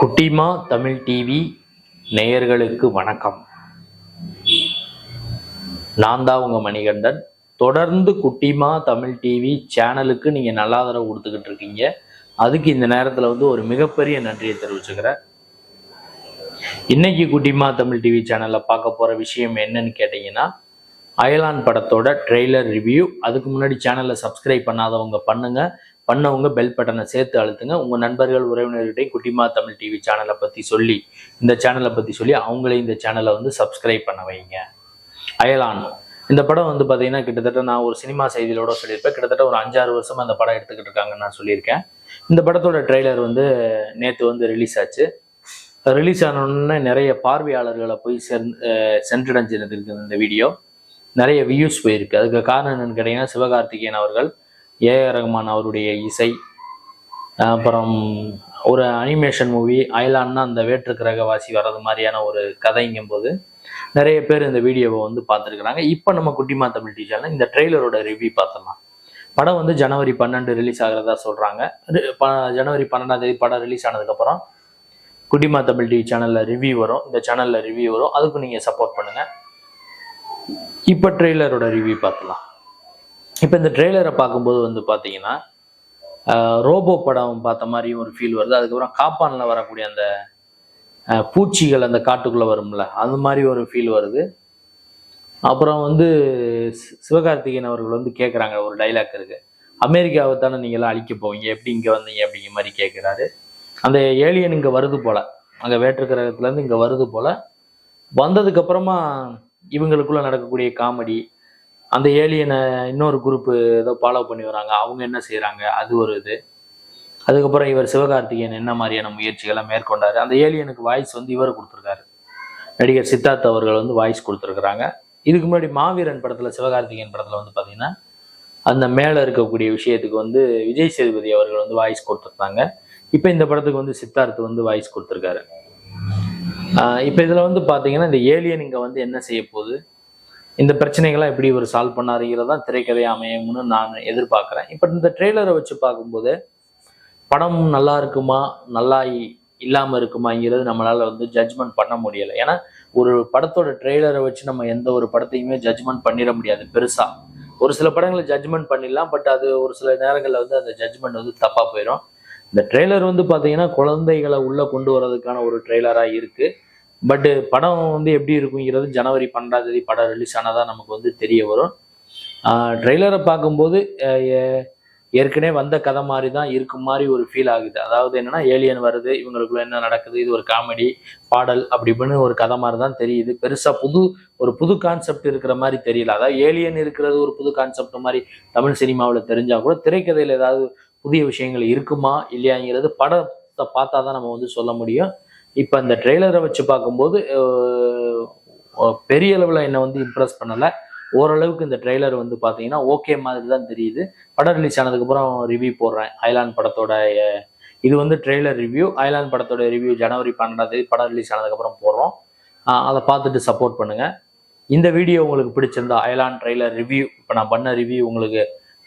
குட்டிமா தமிழ் டிவி நேயர்களுக்கு வணக்கம். நான் தான் உங்கள் மணிகண்டன். தொடர்ந்து குட்டிமா தமிழ் டிவி சேனலுக்கு நீங்கள் நல்லா ஆதரவு கொடுத்துக்கிட்டு இருக்கீங்க. அதுக்கு இந்த நேரத்தில் வந்து ஒரு மிகப்பெரிய நன்றியை தெரிவிச்சுக்கிறேன். இன்னைக்கு குட்டிமா தமிழ் டிவி சேனலில் பார்க்க போகிற விஷயம் என்னன்னு கேட்டிங்கன்னா அயலான் படத்தோட ட்ரெய்லர் ரிவ்யூ அதுக்கு முன்னாடி சேனலை சப்ஸ்கிரைப் பண்ணாதவங்க பண்ணுங்கள் பண்ணவங்க பெல் பட்டனை சேர்த்து அழுத்துங்க. உங்கள் நண்பர்கள் உறவினர்கிட்டையும் குட்டிமா தமிழ் டிவி சேனலை பற்றி சொல்லி இந்த சேனலை பற்றி சொல்லி அவங்களே இந்த சேனலை வந்து சப்ஸ்கிரைப் பண்ண வைங்க. அயலான் இந்த படம் வந்து பார்த்தீங்கன்னா கிட்டத்தட்ட நான் ஒரு சினிமா செய்தியிலோட சொல்லியிருப்பேன். கிட்டத்தட்ட ஒரு அஞ்சாறு வருஷமாக அந்த படம் எடுத்துக்கிட்டு இருக்காங்கன்னு நான் சொல்லியிருக்கேன். இந்த படத்தோட ட்ரெய்லர் வந்து நேற்று வந்து ரிலீஸ் ஆச்சு. ரிலீஸ் ஆனோடனே நிறைய பார்வையாளர்களை போய் சென் சென்றடைஞ்சிருந்திருக்கு இந்த வீடியோ நிறைய வியூஸ் போயிருக்கு. அதுக்கு காரணம் என்னன்னு கேட்டிங்கன்னா சிவகார்த்திகேயன் அவர்கள். ஏஆர் ரஹ்மான் அவருடைய இசை அப்புறம் ஒரு அனிமேஷன் மூவி அயலான்னா அந்த வேற்று கிரகவாசி வர்றது மாதிரியான ஒரு கதைங்கும் போது நிறைய பேர் இந்த வீடியோவை வந்து பார்த்துருக்குறாங்க. இப்போ நம்ம குட்டிமா தமிழ் டீச்சர்ல இந்த ட்ரெய்லரோட ரிவ்யூ பார்த்தோம்னா படம் வந்து ஜனவரி பன்னெண்டு ரிலீஸ் ஆகிறதா சொல்கிறாங்க ஜனவரி பன்னெண்டாம் தேதி படம் ரிலீஸ் ஆனதுக்கப்புறம் குட்டிமா தமிழ் டிவி சேனலில் ரிவ்யூ வரும். இந்த சேனலில் ரிவ்யூ வரும். அதுக்கு நீங்கள் சப்போர்ட் பண்ணுங்கள் இப்போ ட்ரெய்லரோட ரிவ்யூ பார்க்கலாம் இப்போ இந்த ட்ரெய்லரை பார்க்கும்போது வந்து பார்த்தீங்கன்னா ரோபோ படம் பார்த்த மாதிரியும் ஒரு ஃபீல் வருது. அதுக்கப்புறம் காப்பானில் வரக்கூடிய அந்த பூச்சிகள் அந்த காட்டுக்குள்ளே வரும்ல அந்த மாதிரி ஒரு ஃபீல் வருது. அப்புறம் வந்து சிவகார்த்திகேயன் அவர்கள் வந்து கேட்குறாங்க ஒரு டைலாக் இருக்கு. அமெரிக்காவை தானே நீங்களாம் அழிக்க போவீங்க எப்படி இங்கே வந்தீங்க அப்படிங்கிற மாதிரி கேட்குறாரு அந்த ஏலியன் இங்கே வருது போல் அங்கே வேற்று கிரகத்துலேருந்து இங்கே வருது போல். வந்ததுக்கப்புறமா இவங்களுக்குள்ளே நடக்கக்கூடிய காமெடி அந்த ஏலியனை இன்னொரு குரூப்பு ஏதோ ஃபாலோ பண்ணி வராங்க. அவங்க என்ன செய்கிறாங்க அது ஒரு இது. அதுக்கப்புறம் இவர் சிவகார்த்திகேயன் என்ன மாதிரியான முயற்சிகளை மேற்கொண்டார்? அந்த ஏலியனுக்கு வாய்ஸ் வந்து இவர் கொடுத்துருக்காரு. நடிகர் சித்தார்த் அவர்கள் வந்து வாய்ஸ் கொடுத்துருக்குறாங்க. இதுக்கு முன்னாடி மாவீரன் படத்தில் சிவகார்த்திகேயன் படத்தில் வந்து பார்த்தீங்கன்னா அந்த மேலே இருக்கக்கூடிய விஷயத்துக்கு வந்து விஜய் சேதுபதி அவர்கள் வந்து வாய்ஸ் கொடுத்துருந்தாங்க. இப்போ இந்த படத்துக்கு வந்து சித்தார்த் வந்து வாய்ஸ் கொடுத்துருக்காரு. இப்போ இதில் வந்து பார்த்தீங்கன்னா இந்த ஏலியன் இங்கே வந்து என்ன செய்ய போகுது இந்த பிரச்சனைகள்லாம் எப்படி இவர் சால்வ் பண்ணாருங்கிறது தான் திரைக்கதை அமையும்னு நான் எதிர்பார்க்குறேன். இப்போ இந்த ட்ரெய்லரை வச்சு பார்க்கும்போது படம் நல்லா இருக்குமா? நல்லா இல்லாமல் இருக்குமாங்கிறது நம்மளால் வந்து ஜட்ஜ்மெண்ட் பண்ண முடியலை. ஏன்னா ஒரு படத்தோட ட்ரெய்லரை வச்சு நம்ம எந்த ஒரு படத்தையுமே ஜட்ஜ்மெண்ட் பண்ணிட முடியாது பெருசாக ஒரு சில படங்களை ஜட்ஜ்மெண்ட் பண்ணிடலாம் பட் அது ஒரு சில நேரங்களில் வந்து அந்த ஜட்ஜ்மெண்ட் வந்து தப்பாக போயிடும் இந்த ட்ரெய்லர் வந்து பார்த்தீங்கன்னா குழந்தைகளை உள்ளே கொண்டு வரதுக்கான ஒரு ட்ரெய்லராக இருக்குது பட்டு படம் வந்து எப்படி இருக்குங்கிறது ஜனவரி பன்னெண்டாம் தேதி படம் ரிலீஸ் ஆனாதான் நமக்கு வந்து தெரிய வரும். ட்ரெய்லரை பார்க்கும்போது ஏற்கனவே வந்த கதை மாதிரி தான் இருக்கும் மாதிரி ஒரு ஃபீல் ஆகுது. அதாவது என்னன்னா ஏலியன் வருது இவங்களுக்குள்ள என்ன நடக்குது இது ஒரு காமெடி பாடல் அப்படி இப்படின்னு ஒரு கதை மாதிரி தான் தெரியுது. பெருசாக புது ஒரு புது கான்செப்ட் இருக்கிற மாதிரி தெரியல. அதாவது ஏலியன் இருக்கிறது ஒரு புது கான்செப்ட் மாதிரி தமிழ் சினிமாவில் தெரிஞ்சால் கூட திரைக்கதையில் ஏதாவது புதிய விஷயங்கள் இருக்குமா இல்லையாங்கிறது படத்தை பார்த்தா தான் நம்ம வந்து சொல்ல முடியும். இப்போ இந்த ட்ரெய்லரை வச்சு பார்க்கும்போது பெரிய அளவில் என்னை வந்து இம்ப்ரெஸ் பண்ணலை. ஓரளவுக்கு இந்த ட்ரெய்லர் வந்து பார்த்தீங்கன்னா ஓகே மாதிரி தான் தெரியுது. படம் ரிலீஸ் ஆனதுக்கப்புறம் ரிவ்யூ போடுறேன். ஐலாண்ட் படத்தோட இது வந்து ட்ரெய்லர் ரிவ்யூ ஐலாண்ட் படத்தோட ரிவ்யூ ஜனவரி பன்னெண்டாம் தேதி படம் ரிலீஸ் ஆனதுக்கப்புறம் போடுறோம். அதை பார்த்துட்டு சப்போர்ட் பண்ணுங்க. இந்த வீடியோ உங்களுக்கு பிடிச்சிருந்தா ஐலாண்ட் ட்ரெய்லர் ரிவ்யூ இப்போ நான் பண்ண ரிவ்யூ உங்களுக்கு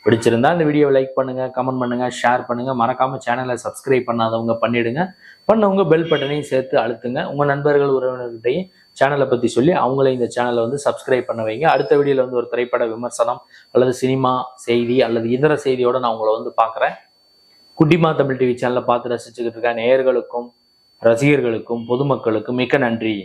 பிடிச்சிருந்தா இந்த வீடியோவை லைக் பண்ணுங்க கமெண்ட் பண்ணுங்க ஷேர் பண்ணுங்க. மறக்காம சேனலை சப்ஸ்கிரைப் பண்ணாதவங்க பண்ணிடுங்க. பண்ணவங்க பெல் பட்டனையும் சேர்த்து அழுத்துங்க. உங்க நண்பர்கள் உறவினர்கிட்டையும் சேனலை பத்தி சொல்லி அவங்களே இந்த சேனலை வந்து சப்ஸ்கிரைப் பண்ண வைங்க. அடுத்த வீடியோல வந்து ஒரு திரைப்பட விமர்சனம் அல்லது சினிமா செய்தி அல்லது இதர செய்தியோட நான் உங்களை வந்து பார்க்குறேன். குட்டிமா தமிழ் டிவி சேனலை பார்த்து ரசிச்சுக்கிட்டு இருக்க நேயர்களுக்கும் ரசிகர்களுக்கும் பொதுமக்களுக்கும் மிக்க நன்றி.